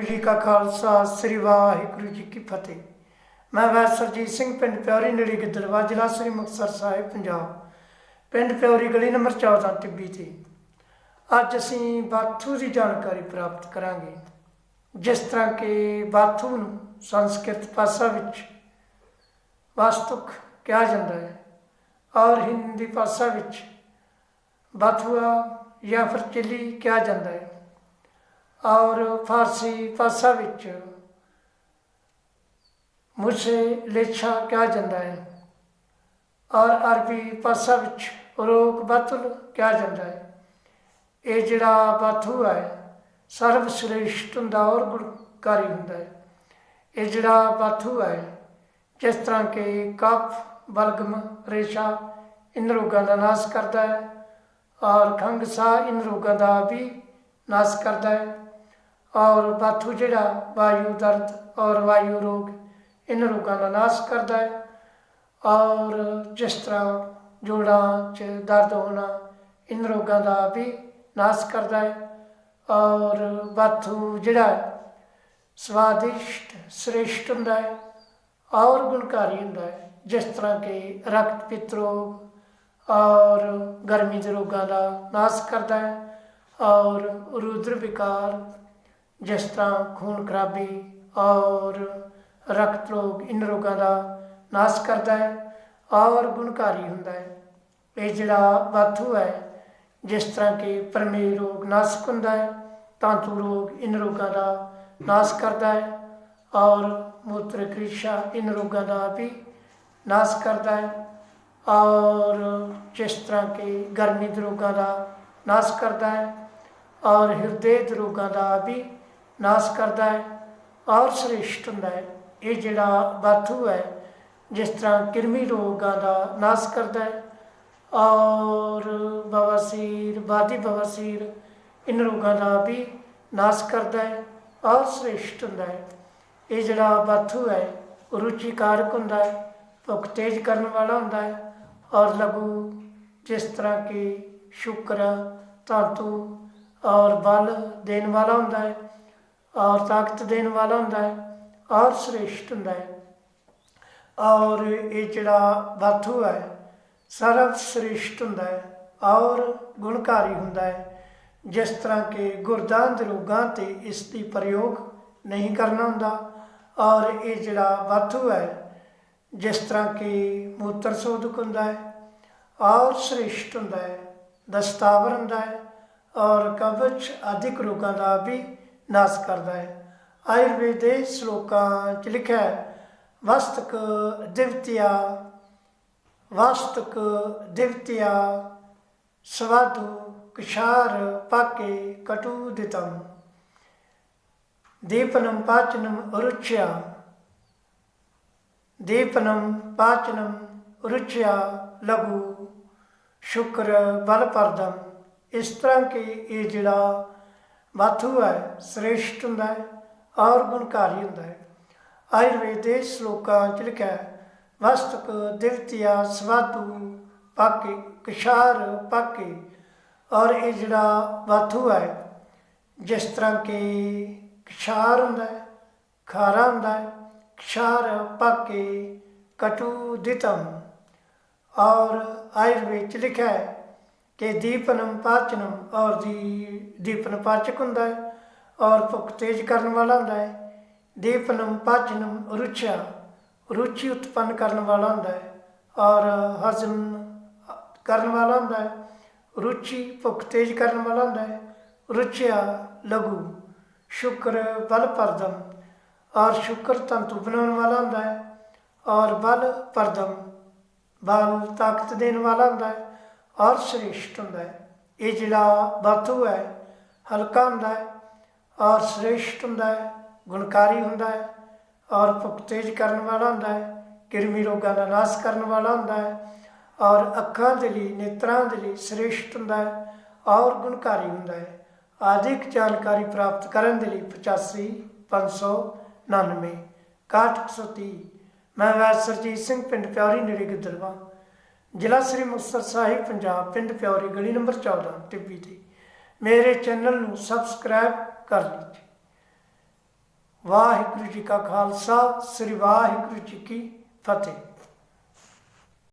ਵਾਹਿਗੁਰੂ ਜੀ ਕਾ ਖਾਲਸਾ, ਸ੍ਰੀ ਵਾਹਿਗੁਰੂ ਜੀ ਕੀ ਫਤਿਹ। ਮੈਂ ਵੈਦ ਸਿੰਘ, ਪਿੰਡ ਪਿਉਰੀ ਨੇੜੇ ਗਿੱਦੜਵਾ ਜ਼ਿਲ੍ਹਾ ਸ੍ਰੀ ਮੁਕਤਸਰ ਸਾਹਿਬ, ਪੰਜਾਬ। ਪਿੰਡ ਪਿਉਰੀ ਗਲੀ ਨੰਬਰ 14 ਟਿੱਬੀ ਤੇ। ਅੱਜ ਅਸੀਂ ਬਾਥੂ ਦੀ ਜਾਣਕਾਰੀ ਪ੍ਰਾਪਤ ਕਰਾਂਗੇ। ਜਿਸ ਤਰ੍ਹਾਂ ਕਿ ਬਾਥੂ ਨੂੰ ਸੰਸਕ੍ਰਿਤ ਭਾਸ਼ਾ ਵਿੱਚ ਵਾਸਤੁਕ ਕਿਹਾ ਜਾਂਦਾ ਹੈ ਔਰ ਹਿੰਦੀ ਭਾਸ਼ਾ ਵਿੱਚ ਬਾਥੂਆ ਜਾਂ ਫਿਰ ਚਿੱਲੀ ਕਿਹਾ ਜਾਂਦਾ ਹੈ। ਔਰ ਫਾਰਸੀ ਭਾਸ਼ਾ ਵਿੱਚ ਮੁਸੇ ਲੇਛਾ ਕਿਹਾ ਜਾਂਦਾ ਹੈ ਔਰ ਅਰਬੀ ਭਾਸ਼ਾ ਵਿੱਚ ਰੋਕ ਬਤਲ ਕਿਹਾ ਜਾਂਦਾ ਹੈ। ਇਹ ਜਿਹੜਾ ਬਾਥੂ ਹੈ ਸਰਵ ਸ੍ਰੇਸ਼ਟ ਹੁੰਦਾ ਔਰ ਗੁਣਕਾਰੀ ਹੁੰਦਾ ਹੈ। ਇਹ ਜਿਹੜਾ ਬਾਥੂ ਹੈ, ਜਿਸ ਤਰ੍ਹਾਂ ਕਿ ਕਫ, ਬਲਗਮ, ਰੇਸ਼ਾ ਇਨ ਰੋਗਾਂ ਦਾ ਨਾਸ਼ ਕਰਦਾ ਹੈ ਔਰ ਖੰਗ ਸਾਹ ਇਨ ਰੋਗਾਂ ਦਾ ਵੀ ਨਾਸ਼ ਕਰਦਾ ਹੈ। ਔਰ ਬਾਥੂ ਜਿਹੜਾ ਵਾਯੂ ਦਰਦ ਔਰ ਵਾਯੂ ਰੋਗ ਇਹਨਾਂ ਰੋਗਾਂ ਦਾ ਨਾਸ਼ ਕਰਦਾ ਹੈ। ਔਰ ਜਿਸ ਤਰ੍ਹਾਂ ਜੋੜਾਂ 'ਚ ਦਰਦ ਹੋਣਾ ਇਹਨਾਂ ਰੋਗਾਂ ਦਾ ਵੀ ਨਾਸ਼ ਕਰਦਾ ਹੈ। ਔਰ ਬਾਥੂ ਜਿਹੜਾ ਸਵਾਦਿਸ਼ਟ, ਸ੍ਰੇਸ਼ਟ ਹੁੰਦਾ ਹੈ, ਔਰ ਗੁਣਕਾਰੀ ਹੁੰਦਾ ਹੈ, ਜਿਸ ਤਰ੍ਹਾਂ ਕਿ ਰਕਤ ਪਿੱਤ ਰੋਗ ਔਰ ਗਰਮੀ ਦੇ ਰੋਗਾਂ ਦਾ ਨਾਸ਼ ਕਰਦਾ ਹੈ। ਔਰ ਰੁਦਰ ਵਿਕਾਰ ਜਿਸ ਤਰ੍ਹਾਂ ਖੂਨ ਖਰਾਬੀ ਔਰ ਰਕਤ ਰੋਗ ਇਨ ਰੋਗਾਂ ਦਾ ਨਾਸ਼ ਕਰਦਾ ਹੈ, ਔਰ ਗੁਣਕਾਰੀ ਹੁੰਦਾ ਹੈ। ਇਹ ਜਿਹੜਾ ਬਾਥੂ ਹੈ, ਜਿਸ ਤਰ੍ਹਾਂ ਕਿ ਪ੍ਰਮੇਹ ਰੋਗ ਨਾਸ਼ਕ ਹੁੰਦਾ ਹੈ, ਤਾਂਤੂ ਰੋਗ ਇਨ ਰੋਗਾਂ ਦਾ ਨਾਸ਼ ਕਰਦਾ ਹੈ, ਔਰ ਮੂਤਰ ਕ੍ਰਿਸ਼ਾ ਇਨ ਰੋਗਾਂ ਦਾ ਵੀ ਨਾਸ਼ ਕਰਦਾ ਹੈ, ਔਰ ਜਿਸ ਤਰ੍ਹਾਂ ਕਿ ਗਰਮੀ ਦੇ ਰੋਗਾਂ ਦਾ ਨਾਸ਼ ਕਰਦਾ ਹੈ, ਔਰ ਹਿਰਦੇ ਦੇ ਰੋਗਾਂ ਦਾ ਵੀ ਨਾਸ਼ ਕਰਦਾ ਹੈ, ਔਰ ਸ੍ਰੇਸ਼ਟ ਹੁੰਦਾ ਹੈ। ਇਹ ਜਿਹੜਾ ਬਾਥੂ ਹੈ, ਜਿਸ ਤਰ੍ਹਾਂ ਕਿਰਮੀ ਰੋਗਾਂ ਦਾ ਨਾਸ਼ ਕਰਦਾ ਹੈ, ਔਰ ਬਵਾਸੀਰ ਬਾਦੀ ਬਵਾਸੀਰ ਇਨ ਰੋਗਾਂ ਦਾ ਵੀ ਨਾਸ਼ ਕਰਦਾ ਹੈ, ਔਰ ਸ੍ਰੇਸ਼ਟ ਹੁੰਦਾ ਹੈ। ਇਹ ਜਿਹੜਾ ਬਾਥੂ ਹੈ, ਉਹ ਰੁਚਿਕਾਰਕ ਹੁੰਦਾ ਹੈ, ਭੁੱਖ ਤੇਜ਼ ਕਰਨ ਵਾਲਾ ਹੁੰਦਾ ਹੈ, ਔਰ ਲਘੂ ਜਿਸ ਤਰ੍ਹਾਂ ਕਿ ਸ਼ੁਕਰ, ਧਾਤੂ, ਔਰ ਬਲ ਦੇਣ ਵਾਲਾ ਹੁੰਦਾ ਹੈ ਔਰ ਤਾਕਤ ਦੇਣ ਵਾਲਾ ਹੁੰਦਾ ਹੈ, ਔਰ ਸ੍ਰੇਸ਼ਟ ਹੁੰਦਾ ਹੈ। ਔਰ ਇਹ ਜਿਹੜਾ ਬਾਥੂ ਹੈ, ਸਰਵ ਸ੍ਰੇਸ਼ਟ ਹੁੰਦਾ ਹੈ, ਔਰ ਗੁਣਕਾਰੀ ਹੁੰਦਾ ਹੈ। ਜਿਸ ਤਰ੍ਹਾਂ ਕਿ ਗੁਰਦਾਂ ਦੇ ਰੋਗਾਂ ਤੇ ਇਸ ਦੀ ਪ੍ਰਯੋਗ ਨਹੀਂ ਕਰਨਾ ਹੁੰਦਾ। ਔਰ ਇਹ ਜਿਹੜਾ ਬਾਥੂ ਹੈ, ਜਿਸ ਤਰ੍ਹਾਂ ਕਿ ਮੂਤਰ ਸੋਧਕ ਹੁੰਦਾ ਹੈ, ਔਰ ਸ੍ਰੇਸ਼ਟ ਹੁੰਦਾ ਹੈ, ਦਸਤਾਵਰ ਹੁੰਦਾ ਹੈ, ਔਰ ਕਬਜ ਅਧਿਕ ਰੋਗਾਂ ਦਾ ਵੀ ਨਾਸ਼ ਕਰਦਾ ਹੈ ਆਯੁਰਵੇਦ ਦੇ ਸ਼ਲੋਕਾਂ 'ਚ ਲਿਖਿਆ ਹੈ ਵਸਤਕ ਦਿਵਤਿਆ ਵਸਤਕ ਦਿਵਤਿਆ ਸਵਾਦੂ ਕਸ਼ਾਰ ਪਾਕੇ ਕਟੂ ਦਿਤਮ ਦੀਪਨਮ ਪਾਚਨਮ ਅਰੁਚਿਆ ਦੀਪਨਮ ਪਾਚਨਮ ਰੁਚਿਆ ਲਘੂ ਸ਼ੁਕਰ ਬਲਪਰਦਮ ਇਸ ਤਰ੍ਹਾਂ ਕਿ ਇਹ ਜਿਹੜਾ ਬਾਥੂ ਹੈ, ਸ੍ਰੇਸ਼ਟ ਹੁੰਦਾ ਹੈ ਔਰ ਗੁਣਕਾਰੀ ਹੁੰਦਾ ਹੈ। ਆਯੁਰਵੇਦ ਦੇ ਸ਼ਲੋਕਾਂ ਚ ਲਿਖਿਆ ਹੈ ਵਸਤਕ ਦਿਵਤਿਆ ਸਵਾਦੂ, ਪਾਕੇ, ਕਸ਼ਾਰ, ਪਾਕੇ। ਔਰ ਇਹ ਜਿਹੜਾ ਬਾਥੂ ਹੈ, ਜਿਸ ਤਰ੍ਹਾਂ ਕਿ ਕਸ਼ਾਰ ਹੁੰਦਾ ਹੈ, ਖਾਰਾ ਹੁੰਦਾ ਹੈ, ਕਸ਼ਾਰ, ਪਾਕੇ, ਕਟੂ, ਦਿਤਮ। ਔਰ ਆਯੁਰਵੇਦ ਚ ਲਿਖਿਆ ਹੈ ਕਿ ਦੀਪਨਮ ਪਾਚਨਮ ਔਰ ਦੀ ਦੀਪਨ ਪਾਚਕ ਹੁੰਦਾ ਹੈ ਔਰ ਭੁੱਖ ਤੇਜ਼ ਕਰਨ ਵਾਲਾ ਹੁੰਦਾ ਹੈ। ਦੀਪਨਮ ਪਾਚਨਮ ਰੁਚਿਆ, ਰੁਚੀ ਉਤਪੰਨ ਕਰਨ ਵਾਲਾ ਹੁੰਦਾ ਹੈ ਔਰ ਹਜ਼ਮ ਕਰਨ ਵਾਲਾ ਹੁੰਦਾ ਹੈ। ਰੁਚੀ ਭੁੱਖ ਤੇਜ਼ ਕਰਨ ਵਾਲਾ ਹੁੰਦਾ ਹੈ, ਰੁਚਿਆ ਲਘੂ, ਸ਼ੁਕਰ ਬਲ ਪਰਦਮ ਔਰ ਸ਼ੁਕਰ ਤੰਤੂ ਬਣਾਉਣ ਵਾਲਾ ਹੁੰਦਾ ਹੈ ਔਰ ਬਲ ਪਰਦਮ, ਬਲ ਤਾਕਤ ਦੇਣ ਵਾਲਾ ਹੁੰਦਾ ਹੈ। ਔਰ ਸ੍ਰੇਸ਼ਟ ਹੁੰਦਾ ਹੈ। ਇਹ ਜਿਹੜਾ ਬਾਥੂ ਹੈ, ਹਲਕਾ ਹੁੰਦਾ ਹੈ, ਔਰ ਸ੍ਰੇਸ਼ਟ ਹੁੰਦਾ ਹੈ, ਗੁਣਕਾਰੀ ਹੁੰਦਾ ਹੈ, ਔਰ ਭੁੱਖ ਕਰਨ ਵਾਲਾ ਹੁੰਦਾ ਹੈ, ਕਿਰਮੀ ਰੋਗਾਂ ਦਾ ਨਾਸ਼ ਕਰਨ ਵਾਲਾ ਹੁੰਦਾ ਹੈ, ਔਰ ਅੱਖਾਂ ਦੇ ਲਈ, ਨੇਤਰਾਂ ਦੇ ਲਈ ਸ੍ਰੇਸ਼ਟ ਹੁੰਦਾ ਹੈ, ਔਰ ਗੁਣਕਾਰੀ ਹੁੰਦਾ ਹੈ। ਆਦਿਕ ਜਾਣਕਾਰੀ ਪ੍ਰਾਪਤ ਕਰਨ ਦੇ ਲਈ 85 599 6130 ਮੈਂ ਵੈਦ ਸਿੰਘ, ਪਿੰਡ ਪਿਉਰੀ ਨੇੜੇ ਗਿੱਦੜਵਾ। ਜ਼ਿਲ੍ਹਾ ਸ੍ਰੀ ਮੁਕਤਸਰ ਸਾਹਿਬ, ਪੰਜਾਬ, ਪਿੰਡ ਪਿਉਰੀ ਗਲੀ ਨੰਬਰ 14 ਟਿੱਬੀ ਤੇ। ਮੇਰੇ ਚੈਨਲ ਨੂੰ ਸਬਸਕ੍ਰਾਈਬ ਕਰ ਲੀਜੀਏ। ਵਾਹਿਗੁਰੂ ਜੀ ਕਾ ਖਾਲਸਾ, ਸ੍ਰੀ ਵਾਹਿਗੁਰੂ ਜੀ ਕੀ ਫਤਿਹ।